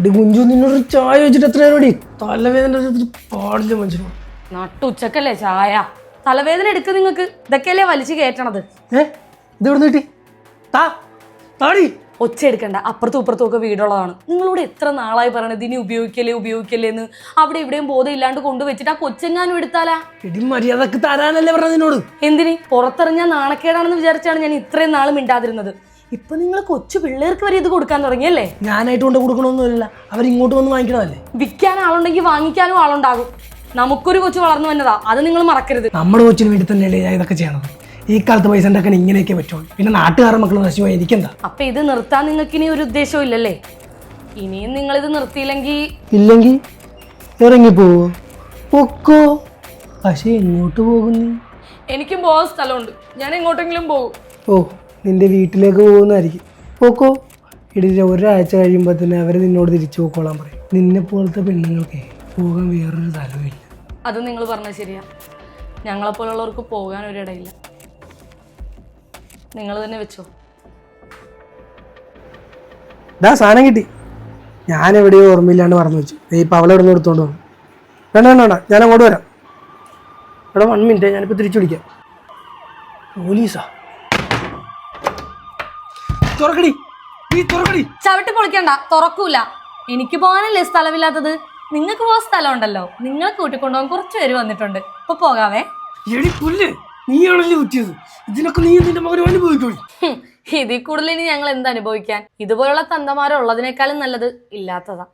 ഇടി കുഞ്ചു നിന്നോട് ചായ വെച്ചിട്ട് എത്ര നേരം തലവേദന പാടില്ല മനുഷ്യന്. നട്ടുച്ചക്കല്ലേ ചായ? തലവേദന എടുക്ക് നിങ്ങൾക്ക് ഇതൊക്കെയല്ലേ വലിച്ചു കയറ്റണത്. ഏ? ഇത് എവിടെ കിട്ടി? താ താടി. ഒച്ച എടുക്കണ്ട. അപ്പുറത്തും ഇപ്പുറത്തും ഒക്കെ വീടുള്ളതാണ്. നിങ്ങളോട് എത്ര നാളായി പറയണത്? ഇനി ഉപയോഗിക്കല്ലേ ഉപയോഗിക്കല്ലേ എന്ന്. അവിടെ ഇവിടെയും ബോധം ഇല്ലാണ്ട് കൊണ്ടുവച്ചിട്ട് ആ കൊച്ചെങ്ങാനും എടുത്താലാ? ഇടി മര്യാദയ്ക്ക് തരാനല്ലേ പറഞ്ഞതിനോട് എന്തിന്? പുറത്തിറങ്ങിയാൽ നാണക്കേടാണെന്ന് വിചാരിച്ചാണ് ഞാൻ ഇത്രയും നാളും മിണ്ടാതിരുന്നത്. ഇപ്പൊ നിങ്ങൾ കൊച്ചു പിള്ളേർക്ക് വരെ ഇത് കൊടുക്കാൻ തുടങ്ങിയല്ലേ? ഞാനായിട്ട് കൊണ്ട് അവർ ഇങ്ങോട്ട് വന്ന് വാങ്ങിക്കണമല്ലേ വിൽക്കാൻ ആളുണ്ടെങ്കിൽ വാങ്ങിക്കാനും ആളുണ്ടാകും. നമുക്കൊരു കൊച്ചു വളർന്നു വന്നതാ. അത് നിങ്ങൾ മറക്കരുത്. നമ്മുടെ കൊച്ചിന് വേണ്ടി തന്നെയല്ലേ ഞാൻ ഇതൊക്കെ ചെയ്യണം ഈ കാലത്ത് പൈസ ഉണ്ടാക്കാൻ ഇങ്ങനെയൊക്കെ പറ്റുള്ളൂ. പിന്നെ നാട്ടുകാരുടെ മക്കൾ നശിച്ചു പോയി എനിക്കെന്താ അപ്പൊ ഇത് നിർത്താൻ നിങ്ങൾക്ക് ഇനി ഒരു ഉദ്ദേശവും ഇല്ലല്ലേ? ഇനിയും നിങ്ങൾ ഇത് നിർത്തിയില്ലെങ്കിൽ ഇല്ലെങ്കിൽ ഇറങ്ങി പൊക്കോ? പക്ഷേ എങ്ങോട്ട് പോകുന്നു എനിക്കും പോകാൻ സ്ഥലമുണ്ട്. ഞാൻ എങ്ങോട്ടെങ്കിലും പോകും. ഓ നിന്റെ വീട്ടിലേക്ക് പോകുന്നതായിരിക്കും. പോക്കോ. ഇടിച്ച ഒരാഴ്ച കഴിയുമ്പോൾ തന്നെ അവർ നിന്നോട് തിരിച്ചു പോക്കോളാൻ പറയും. നിന്നെ പോലത്തെ പെണ്ണുങ്ങൾക്ക് പോകാൻ വേറൊരു സ്ഥലമില്ല അത് നിങ്ങൾ പറഞ്ഞത് ശരിയാ. ഞങ്ങളെ ഞങ്ങളെപ്പോലുള്ളവർക്ക് പോകാൻ ഒരിടയില്ല നിങ്ങൾ തന്നെ വെച്ചോ. ഇതാ സാധനം കിട്ടി. ഞാൻ എവിടെയോ ഓർമ്മയില്ലാണ്ട് പറഞ്ഞു വെച്ചു. ഇപ്പം അവളെ ഇവിടെ നിന്ന് എടുത്തോണ്ട് പോകും വേണ്ട വേണ്ട വേണ്ട. ഞാൻ അങ്ങോട്ട് വരാം. ഇവിടെ വൺ മിനിറ്റ് ഞാനിപ്പോൾ തിരിച്ചു വിളിക്കാം. പോലീസാ. തുറക്കടി. നീ തുറക്കടി. ചവിട്ടി പൊളിക്കണ്ട തുറക്കൂല. എനിക്ക് പോകാനല്ലേ സ്ഥലമില്ലാത്തത്. നിങ്ങൾക്ക് പോകാൻ സ്ഥലമുണ്ടല്ലോ. നിങ്ങളെ കൂട്ടിക്കൊണ്ടുപോകാൻ കുറച്ച് പേര് വന്നിട്ടുണ്ട്. ഇപ്പൊ പോകാവേ. എടി പുല്ല് നീയാണല്ലേ കുറ്റിയത് ഇതിനൊക്കെ നീ നിന്റെ മകനും അനുഭവിക്കോളി ഹും, ഇതിൽ കൂടുതൽ ഇനി ഞങ്ങൾ എന്ത് അനുഭവിക്കാൻ? ഇതുപോലുള്ള തന്തമാരുള്ളതിനേക്കാളും നല്ലത് ഇല്ലാത്തതാ.